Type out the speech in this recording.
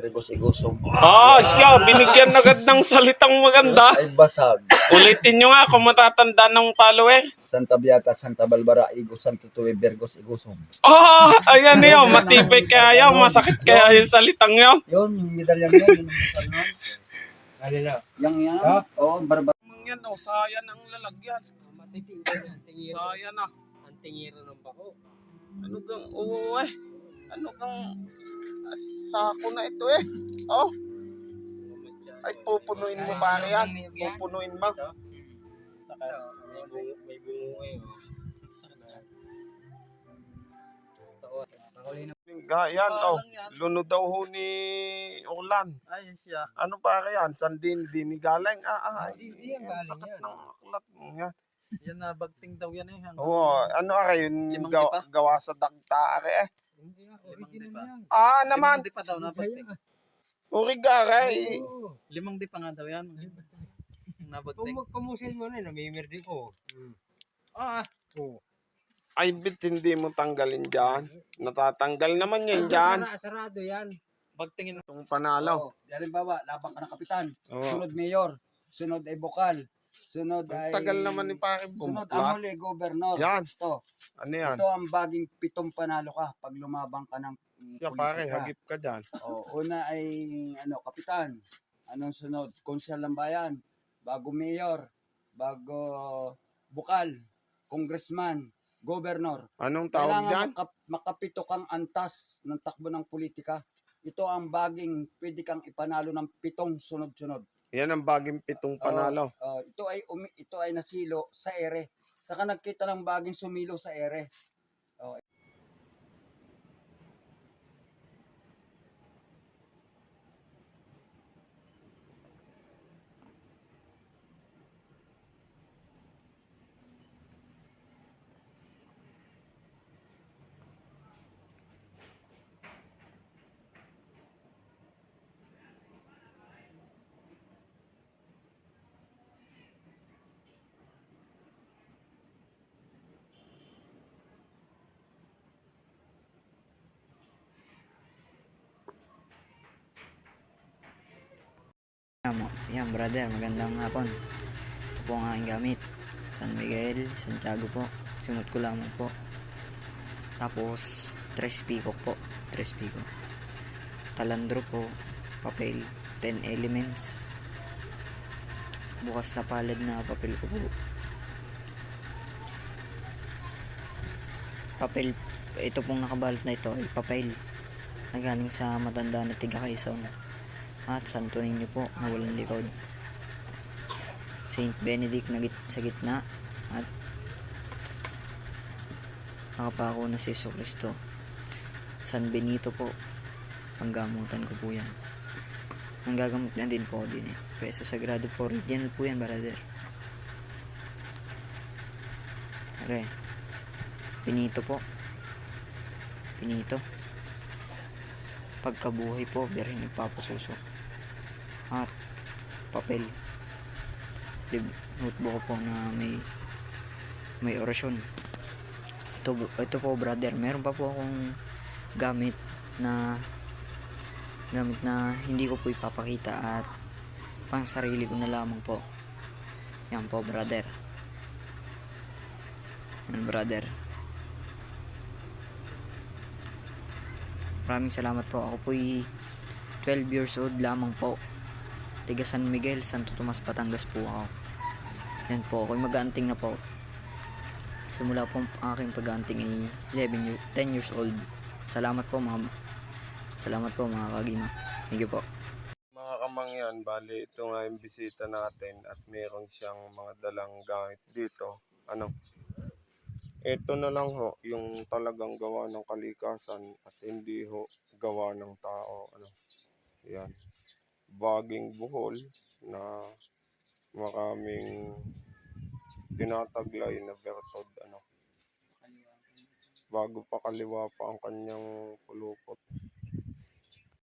Perigos Igusong. Ah, siya, binigyan agad ng salitang maganda. Ay basag. Ulitin nyo nga kung matatanda ng follower. Santa Beata, Santa Barbara, Igo, Santo Tuwe, Bergos Igusong. Ah, ayan yun. Matibay kaya yun. Masakit kaya yung salitang yun. Yun, yung medalya niya, yun ang basag nun. Ano na? Yang yan. Oo, barba. Yan, oh, sayan ang lalagyan. Matitingan ang tingiro. Sayan na. Ang tingiro ng bako. Ano kang, oo eh. Ano kang, ah, sako na ito eh. Oh, ay pupunuin mo pare yan. Pupunuin mo. Saka may bungo, may bungo ngayon. Taon. Nakuli na. Yan, oh. Luno daw ho ni Ulan. Ay, siya. Ano pa yan? San din, din galing. Ah, ah, ay, Di- di yan ang galing sakit ng aklat mo. Yan. Yan na, bagting daw yan eh. Oo, ano ka yun Limang gawa, sa dagta are eh. Original yan. Ah, naman. Limang di pa daw na bagting. Urigare. Oo. Limang di pa nga daw yan. Kung Nabagting. magkamusin mo na, namimir din ko. Ah, Oo. Ay, bit hindi mo tanggalin dyan. Natatanggal naman yan dyan. Sara- sarado yan. bagtingin. Itong panalo. Oh, halimbawa, labang ka ng kapitan. Oo. Sunod mayor. Sunod ay bokal. Sunod Ang ay... tagal naman ni Pare Sunod ang huli, gobernador. Yan. Ito, Ano yan? ito ang baging pitong panalo ka pag lumabang ka ng mm, Siya pare, politika. hagip ka dyan. Oh, una ay ano, kapitan. Anong sunod? Konsyal ng bayan. Bago mayor. Bago bukal. Congressman. Governor. Anong tawag Kailangan dyan? makap- makapito kang antas ng takbo ng politika. Ito ang baging pwede kang ipanalo ng pitong sunod-sunod. Yan ang baging pitong panalo. Uh, ito ay umi, ito ay nasilo sa ere. Saka nagkita ng baging sumilo sa ere. Yan, mo. yan brother, magandang hapon. Ito po ang aking gamit. San Miguel, Santiago po. Simot ko lamang po. Tapos, tres peacock po. Tres peacock. Talandro po. Papel. 10 elements. Bukas na palad na papel ko po. Papel. Ito pong nakabalot na ito ay papel. Na galing sa matanda na tiga Quezon at Santo Niño po na walang likod. Saint Benedict na git sa gitna at nakapako na si Yesu Cristo. San Benito po panggamutan ko po yan. Nanggagamot na din po din eh. Peso Sagrado po. Original po yan, brother. Are. Pinito po. Pinito. Pagkabuhay po, birin nagpapasuso. At papel. Notebook po na may may orasyon. Ito, ito po brother, meron pa po akong gamit na gamit na hindi ko po ipapakita at pang sarili ko na lamang po. Yan po brother. Yan brother. Maraming salamat po. Ako po'y 12 years old lamang po. Tiga San Miguel, Santo Tomas, Batangas po ako. Yan po, ako'y mag-aanting na po. Simula po ang aking pag-aanting ay 11 year, 10 years old. Salamat po mga Salamat po mga kagima. Thank you po. Mga kamangyan, bali ito nga yung bisita natin at meron siyang mga dalang gamit dito. Ano? Ito na lang ho, yung talagang gawa ng kalikasan at hindi ho gawa ng tao. Ano? Yan. Baging buhol na maraming tinataglay na bertod. Ano? Bago pa kaliwa pa ang kanyang pulupot.